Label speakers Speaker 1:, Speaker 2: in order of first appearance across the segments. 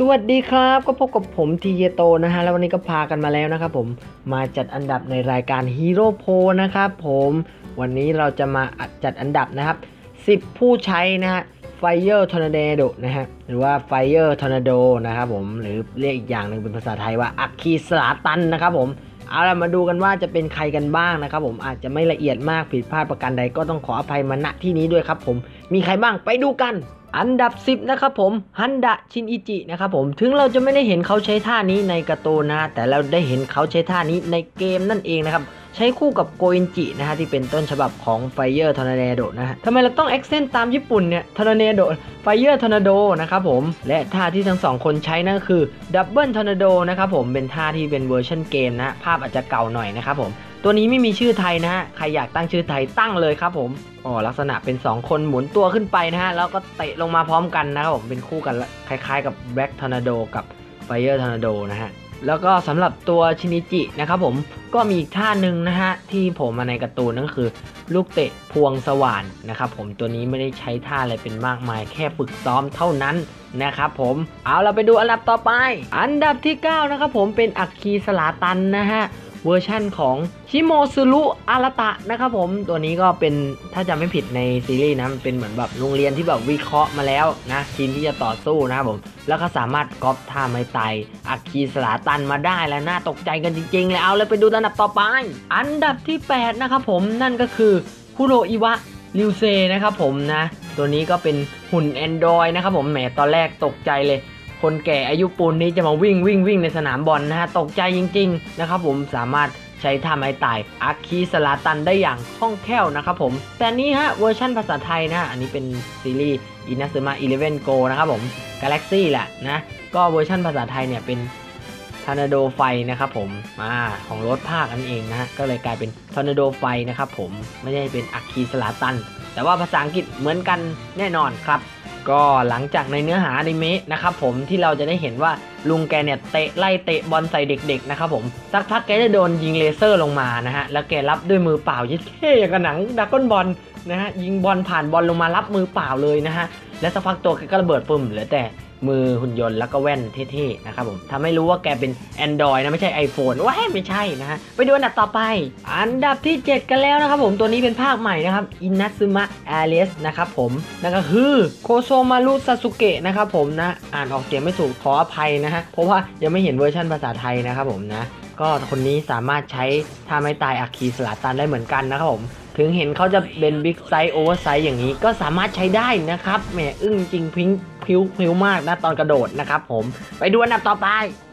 Speaker 1: สวัสดีครับก็พบกับผมทีเยโตนะฮะแล้ววันนี้ก็พากันมาแล้วนะครับผมมาจัดอันดับในรายการฮีโร่โพนะครับผมวันนี้เราจะมาจัดอันดับนะครับ 10 ผู้ใช้นะฮะ Fire Tornado นะฮะหรือว่า Fire Tornado นะครับผมหรือเรียกอีกอย่างหนึ่งเป็นภาษาไทยว่าอัคคีสลาตันนะครับผม เอาล่ะมาดูกันว่าจะเป็นใครกันบ้างนะครับผมอาจจะไม่ละเอียดมากผิดพลาดประการใดก็ต้องขออภัยมาณที่นี้ด้วยครับผมมีใครบ้างไปดูกัน อันดับ 10 นะครับผมฮันดะชินอิจินะครับผมถึงเราจะไม่ได้เห็นเขาใช้ท่านี้ในการ์ตูนนะ แต่เราได้เห็นเขาใช้ท่านี้ในเกมนั่นเองนะครับ ใช้คู่กับโกอินจินะฮะที่เป็นต้นฉบับของ Fire Tornado นะฮะทำไมเราต้อง accent ตามญี่ปุ่นเนี่ย Tornado Fire Tornado นะครับผม และท่าที่ทั้งสองคนใช้นั่นคือ Double Tornado นะครับผมเป็นท่าที่เป็นเวอร์ชันเกมนะภาพอาจจะเก่าหน่อยนะครับผมตัวนี้ไม่มีชื่อไทยนะฮะ ใครอยากตั้งชื่อไทยตั้งเลยครับผม อ๋อ ลักษณะเป็น 2 คนหมุนตัวขึ้นไปนะฮะ แล้วก็เตะลงมาพร้อมกันนะครับผม เป็นคู่กันคล้ายๆกับ Black Tornado กับ Fire Tornado นะฮะ แล้วก็สำหรับตัวชินิจินะครับผมก็มีอีกท่าหนึ่งนะฮะที่ผมมาในการ์ตูนนั่นก็คือ ลูกเตะพวงสว่านนะครับผมตัวนี้ไม่ได้ใช้ท่าอะไรเป็นมากมาย แค่ฝึกซ้อมเท่านั้นนะครับผมเอาเราไปดูอันดับต่อไป อันดับที่ 9 นะครับผมเป็นอัคคีสลาตันนะฮะ เวอร์ชั่นของชิโมซุรุอารตะนะครับผมตัวนี้ก็เป็นถ้าจำไม่ผิดในซีรีส์นะมันเป็นเหมือนแบบโรงเรียนที่แบบวิเคราะห์มาแล้วนะทีมที่จะต่อสู้นะครับผมแล้วก็สามารถก๊อปท่าไม้ตายอัคคีสลาตันมาได้แล้วน่าตกใจกันจริงๆเลยเอาเลยไปดูอันดับต่อไป อันดับที่ 8 นะครับผมนั่นก็คือคุโรอิวะริวเซนะครับผมนะ ตัวนี้ก็เป็นหุ่น Android นะครับผมแหมตอนแรกตกใจเลย คนแก่อายุปูนนี้จะมาวิ่งวิ่งวิ่งในสนามบอลนะฮะตกใจจริงๆนะครับผมสามารถใช้ท่าไม้ตายอาคีสลาตันได้อย่างคล่องแคล่วนะครับผม แต่นี้ฮะเวอร์ชั่นภาษาไทยนะอันนี้เป็นซีรีส์อินาซึมะ11 Go นโกนะครับผม Galaxy แหละนะก็เวอร์ชั่นภาษาไทยเนี่ยเป็นทอร์นาโดไฟนะครับผมมาของรถภาคนั่นเองนะฮะก็เลยกลายเป็นทอร์นาโดไฟนะครับผมไม่ได้เป็นอัคคีสลาตัน แต่ว่าภาษาอังกฤษเหมือนกันแน่นอนครับ ก็หลังจากในเนื้อหาอนิเมะนะครับผมที่เราจะได้เห็นว่าลุงแกเนี่ยเตะไล่เตะบอลใส่เด็กๆนะครับผมสักพักแกจะโดนยิงเลเซอร์ลงมานะฮะแล้วแกรับด้วยมือเปล่ายิ่เท่อย่างกับหนังดักก้นบอลนะฮะยิงบอลผ่านบอลลงมารับมือเปล่าเลยนะฮะและสักพักตัวแกก็ระเบิดปุ่มเหลือแต่ มือหุ่นยนต์แล้วก็แว่นเท่ๆนะครับผมทำให้รู้ว่าแกเป็น Android นะ ไม่ใช่ iPhone ว้าไม่ใช่นะฮะ ไปดูอันดับต่อไป อันดับที่ 7 กันแล้วนะครับผมตัวนี้เป็นภาคใหม่นะครับอินัซึมะแอเลียสนะครับผมนั่นก็คือโคโซมารุซาสุเกะนะครับผมนะ อ่านออกเสียงไม่ถูกขออภัยนะฮะ เพราะว่ายังไม่เห็นเวอร์ชันภาษาไทยนะครับผมนะก็คนนี้สามารถใช้ท่าไม้ตายอัคคีสลาตันได้เหมือนกันนะครับผมถึงเห็นเขาจะเป็นบิ๊กไซส์โอเวอร์ไซส์อย่างนี้ก็สามารถใช้ได้นะครับแหมอึ้งจริงพิง พิ้วพิ้วมากนะตอนกระโดดนะครับผมไปดูอันดับต่อไป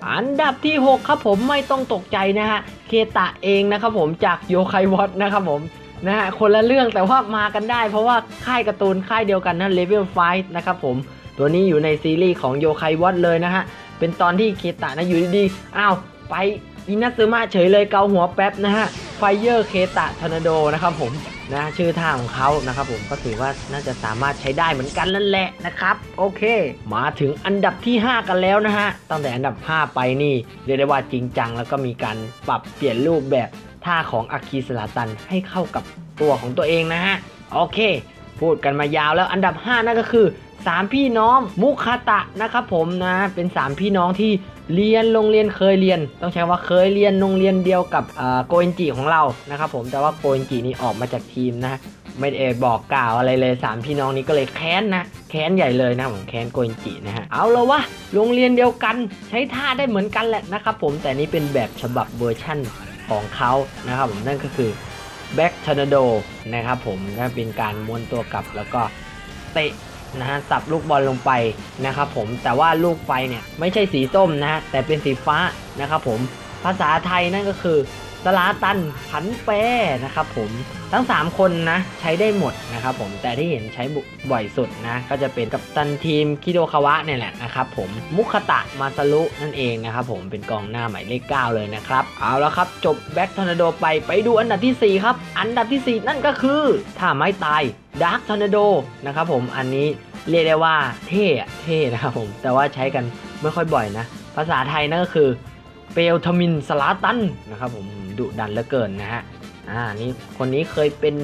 Speaker 1: อันดับที่ 6 ครับผมไม่ต้องตกใจนะฮะเคตะเองนะครับผมจากโยไควอตนะครับผมนะฮะคนละเรื่องแต่ว่ามากันได้ เพราะว่าค่ายการ์ตูนค่ายเดียวกันนะเลเวลไฟนะครับผมตัวนี้อยู่ในซีรีส์ของโยไควอตเลยนะฮะเป็นตอนที่เคตะนะอยู่ดีๆอ้าวไป อินาซึมะเฉยเลยเกาหัวแป๊บนะฮะไฟเยอร์เคตะทอร์นาโดนะครับผมนะชื่อท่าของเขานะครับผมก็ถือว่าน่าจะสามารถใช้ได้เหมือนกันนั่นแหละนะครับ โอเค มาถึงอันดับที่ 5 กันแล้วนะฮะตั้งแต่อันดับ 5 ไปนี่เรียกได้ว่าจริงจัง แล้วก็มีการปรับเปลี่ยนรูปแบบท่าของอาคีสลาตันให้เข้ากับตัวของตัวเองนะฮะโอเค พูดกันมายาวแล้วอันดับ 5 นั่นก็คือ 3 พี่น้องมุคาตะนะครับผมนะเป็น 3 พี่น้องที่ เรียนโรงเรียนเคยเรียน ต้องใช้ว่าเคยเรียนโรงเรียนเดียวกับโกเอนจิของเรานะครับผมแต่ว่าโกเอนจินี่ออกมาจากทีมนะไม่ได้บอกกล่าวอะไรเลย3พี่น้องนี้ก็เลยแค้นนะแค้นใหญ่เลยนะผมแค้นโกเอนจินะฮะเอาละวะโรงเรียนเดียวกันใช้ท่าได้เหมือนกันแหละนะครับผมแต่นี่เป็นแบบฉบับเวอร์ชั่นของเขานะครับผมนั่นก็คือแบ็กทอร์นาโดนะครับผมนั่นเป็นการม้วนตัวกลับแล้วก็เตะ นะฮะสับลูกบอลลงไปนะครับผมแต่ว่าลูกไฟเนี่ยไม่ใช่สีส้มนะฮะแต่เป็นสีฟ้านะครับผมภาษาไทยนั่นก็คือ สลาตันผันแปรนะครับผมทั้ง 3 คนนะใช้ได้หมดนะครับผมแต่ที่เห็นใช้บ่อยสุดนะก็จะเป็นกับตันทีมคิโดคาวะเนี่ยแหละนะครับผมมุคตะมาซารุนั่นเองนะครับผมเป็นกองหน้าหมายเลข9เลยนะครับเอาละครับจบแบ็กทอร์นาโดไปไปดูอันดับที่ 4 ครับ อันดับที่ 4 นั่นก็คือ ถ้าไม้ตายดาร์คทอร์นาโดนะครับผมอันนี้เรียกได้ว่าเท่เท่นะครับผมแต่ว่าใช้กันไม่ค่อยบ่อยนะ ภาษาไทยนั่นก็คือ เปลทมินสลาตันนะครับผมดุดันเหลือเกินนะฮะอ่านี่คนนี้เคยเป็น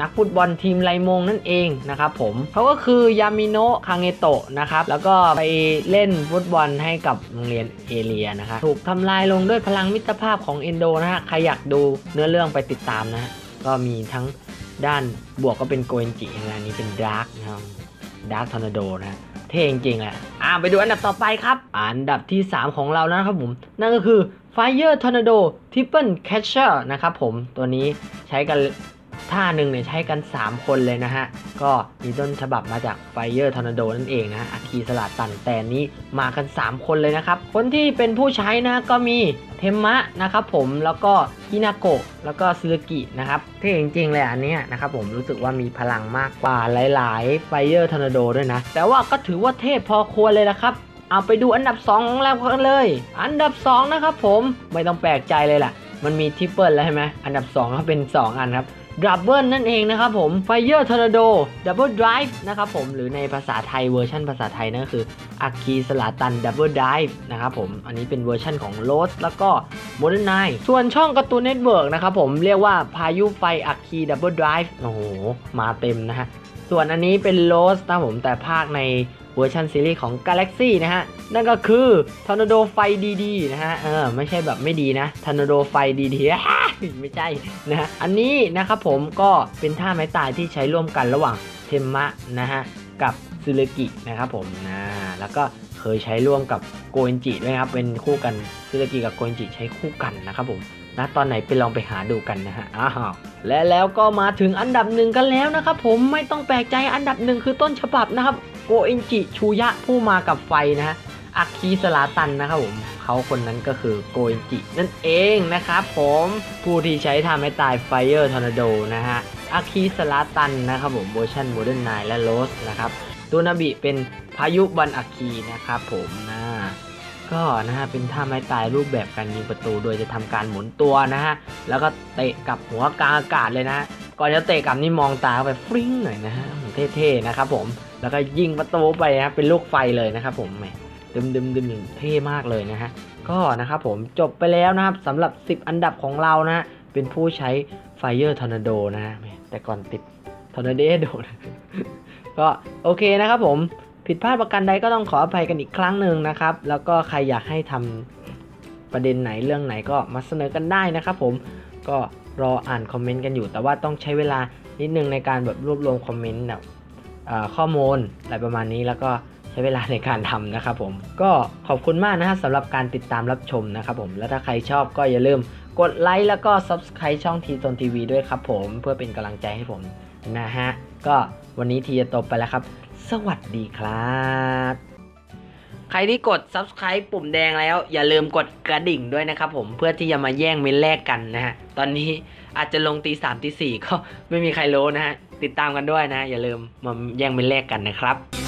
Speaker 1: นักฟุตบอลทีมไลมงนั่นเองนะครับผมเขาก็คือยามิโนะคางเงโตะนะครับแล้วก็ไปเล่นฟุตบอลให้กับโรงเรียนเอเลียนะครับถูกทำลายลงด้วยพลังมิตรภาพของเอนโดนะฮะใครอยากดูเนื้อเรื่องไปติดตามนะฮะก็มีทั้งด้านบวกก็เป็นโกเอนจิงานนี้เป็นดาร์กนะครับดาร์กทอร์นาโดนะ เท่จริงๆแหละอ่าไปดูอันดับต่อไปครับ อันดับที่ 3 ของเรานะครับผม นั่นก็คือ Fire Tornado Triple Catcher นะครับผมตัวนี้ใช้กัน ท่าหนึ่งเนี่ยใช้กัน 3 คนเลยนะฮะ ก็มีต้นฉบับมาจาก Fire Tornado นั่นเองนะอาคีสลัดตันแต่นี้มากัน 3 คนเลยนะครับ คนที่เป็นผู้ใช้นะก็มีเทมมะนะครับผมแล้วก็ฮินาโกะแล้วก็ซึกินะครับเท่จริงๆเลยอันนี้นะครับผมรู้สึกว่ามีพลังมากกว่าหลายๆ Fire Tornado ด้วยนะ แต่ว่าก็ถือว่าเทพพอควรเลยละครับเอาไปดูอันดับ 2 ของเรากันเลย อันดับ 2 นะครับผมไม่ต้องแปลกใจเลยแหละ มันมีทริปเปิลแล้วใช่ไหมอันดับ2ก็เป็น 2 อันครับดับเบิลนั่นเองนะครับผม Fire Tornado Double Drive นะครับผมหรือในภาษาไทยเวอร์ชันภาษาไทยนั่นก็คืออาคีสลาตัน Double Drive นะครับผมอันนี้เป็นเวอร์ชันของ l o s แล้วก็ Modern Night ส่วนช่องการ์ตูนเน็ตเวิร์กนะครับผมเรียกว่าพายุไฟอาคี Double Drive โอ้โห มาเต็มนะฮะ ส่วนอันนี้เป็น l o s นะผมแต่ภาคใน เวอร์ชันซีรีส์ของ Galaxy นะฮะ นั่นก็คือ Tornado ไฟดีๆนะฮะ เออไม่ใช่แบบไม่ดีนะ Tornado ไฟดีๆไม่ใช่นะฮะ อันนี้นะครับผมก็เป็นท่าไม้ตายที่ใช้ร่วมกันระหว่างเทมมะนะฮะ กับซึเลกินะครับผมนะแล้วก็เคยใช้ร่วมกับโกเอนจิด้วยครับ เป็นคู่กันซึเลกิกับโกเอนจิใช้คู่กันนะครับผมนะตอนไหนไปลองไปหาดูกันนะฮะอ้าวและแล้วก็มาถึงอันดับหนึ่งกันแล้วนะครับผมไม่ต้องแปลกใจอันดับหนึ่งคือต้นฉบับนะครับ โกเอนจิชูยะผู้มากับไฟนะฮะอาคีสลาตันนะครับผมเขาคนนั้นก็คือโกเอนจินั่นเองนะครับผมผู้ที่ใช้ทำให้ตายไฟเออร์ทอร์นาโดนะฮะอาคีสลาตันนะครับผมเวอร์ชันโมเดิร์นไนและโรสนะครับตัวนาบิเป็นพายุบันอาคีนะครับผมนะก็นะฮะเป็นท่าไม้ตายรูปแบบการยิงประตู โดยจะทำการหมุนตัวนะฮะแล้วก็เตะกับหัวกลางอากาศเลยนะก่อนจะเตะกับนี่มองตาเข้าไปฟริ้งหน่อยนะฮะเท่ๆนะครับผม แล้วก็ยิงประตูไปนะเป็นลูกไฟเลยนะครับผมแหมดึมดึมดึมเท่มากเลยนะฮะก็นะครับผมจบไปแล้วนะครับสำหรับ 10 อันดับของเรานะเป็นผู้ใช้ Fire Tornado นะฮะแหมแต่ก่อนติด Tornado นก็โอเคนะครับผมผิดพลาดประการใดก็ต้องขออภัยกันอีกครั้งหนึ่งนะครับ แล้วก็ใครอยากให้ทำประเด็นไหนเรื่องไหนก็มาเสนอกันได้นะครับผมก็รออ่านคอมเมนต์กันอยู่ แต่ว่าต้องใช้เวลานิดนึงในการแบบรวบรวมคอมเมนต์แบบเอ่อ ข้อมูลอะไรประมาณนี้แล้วก็ใช้เวลาในการทำนะครับผมก็ขอบคุณมากนะฮะสำหรับการติดตามรับชมนะครับผมแล้วถ้าใครชอบก็อย่าลืมกดไลค์แล้วก็ Subscribe ช่องทีตนทีวีด้วยครับผมเพื่อเป็นกำลังใจให้ผมนะฮะก็วันนี้ทีจะตบไปแล้วครับ สวัสดีครับ ใครที่กด subscribe ปุ่มแดงแล้ว อย่าลืมกดกระดิ่งด้วยนะครับผมเพื่อที่จะมาแย่งเมนแรกกันนะฮะตอนนี้อาจจะลงตีสามตีสี่ก็ไม่มีใครรู้นะฮะ ติดตามกันด้วยนะ อย่าลืมมาแย่งเป็นแรกกันนะครับ